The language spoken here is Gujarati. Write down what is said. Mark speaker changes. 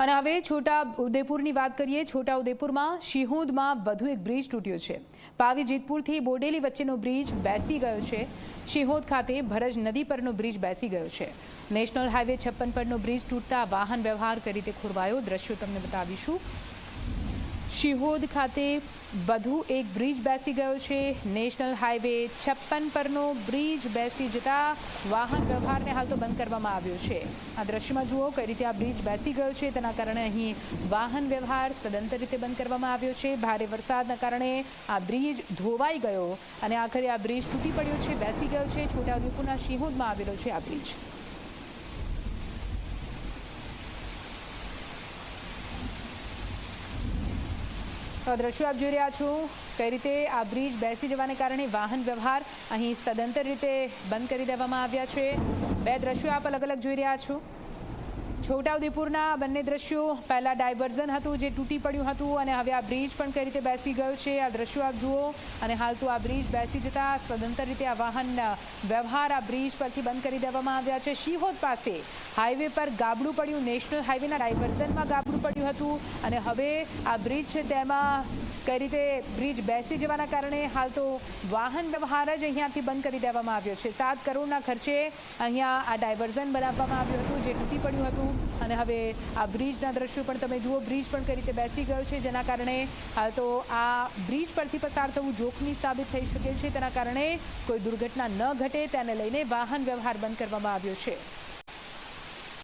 Speaker 1: અને હવે છોટા ઉદેપુરની વાત કરીએ છોટા ઉદેપુરમાં શિહોદમાં વધુ એક બ્રિજ તૂટ્યો છે. પાવી જેતપુરથી બોડેલી વચ્ચેનો બ્રિજ બેસી ગયો છે. શિહોદ ખાતે ભરજ નદી પરનો બ્રિજ બેસી ગયો છે. નેશનલ હાઈવે છપ્પન પરનો બ્રિજ તૂટતા વાહન વ્યવહાર કરી રીતે ખોરવાયો. દ્રશ્યો તમને બતાવીશું. શિહોદ ખાતે વધુ એક બ્રિજ બેસી ગયો છે. નેશનલ હાઈવે છપ્પન પરનો બ્રિજ બેસી જતા વાહન વ્યવહારને હાલ તો બંધ કરવામાં આવ્યો છે. આ દ્રશ્યમાં જુઓ કઈ રીતે આ બ્રિજ બેસી ગયો છે. તેના કારણે અહીં વાહન વ્યવહાર સદંતર રીતે બંધ કરવામાં આવ્યો છે. ભારે વરસાદના કારણે આ બ્રિજ ધોવાઈ ગયો અને આખરે આ બ્રિજ તૂટી પડ્યો છે, બેસી ગયો છે. છોટાઉદેપુરના શિહોદમાં આવેલો છે આ બ્રિજ. દ્રશ્યો આપ જોઈ રહ્યા છો. કઈ રીતે આ બ્રિજ બેસી જવાને કારણે વાહન વ્યવહાર અહીં સદંતર રીતે બંધ કરી દેવામાં આવ્યા છે. બે દ્રશ્યો આપ અલગ અલગ જોઈ રહ્યા છો. છોટાઉદેપુરના બંને દ્રશ્યો પહેલાં ડાયવર્ઝન હતું, જે તૂટી પડ્યું હતું અને હવે આ બ્રિજ પણ કઈ રીતે બેસી ગયો છે? આ દ્રશ્યો આપ જુઓ અને હાલ તો આ બ્રિજ બેસી જતાં સ્વતંત્ર રીતે આ વાહન, વ્યવહાર આ બ્રિજ પરથી બંધ કરી દેવામાં આવ્યા છે. શિહોદ પાસે હાઈવે પર ગાબડું પડ્યું, નેશનલ હાઈવેના ડાયવર્ઝનમાં ગાબડું પડ્યું હતું અને હવે આ બ્રિજ છે તેમાં કઈ રીતે બ્રિજ બેસી જવાના કારણે હાલ તો વાહન વ્યવહાર જ અહીંયાથી બંધ કરી દેવામાં આવ્યો છે. સાત કરોડના ખર્ચે અહીંયા આ ડાયવર્ઝન બનાવવામાં આવ્યું હતું, જે તૂટી પડ્યું હતું અને હવે આ બ્રિજના દ્રશ્યો પણ તમે જુઓ. બ્રિજ પણ કઈ રીતે બેસી ગયો છે, જેના કારણે હાલ તો આ બ્રિજ પરથી પસાર થવું જોખમી સાબિત થઈ શકે છે. તેના કારણે કોઈ દુર્ઘટના ન ઘટે. તેને લઈને વાહન વ્યવહાર બંધ કરવામાં આવ્યો છે.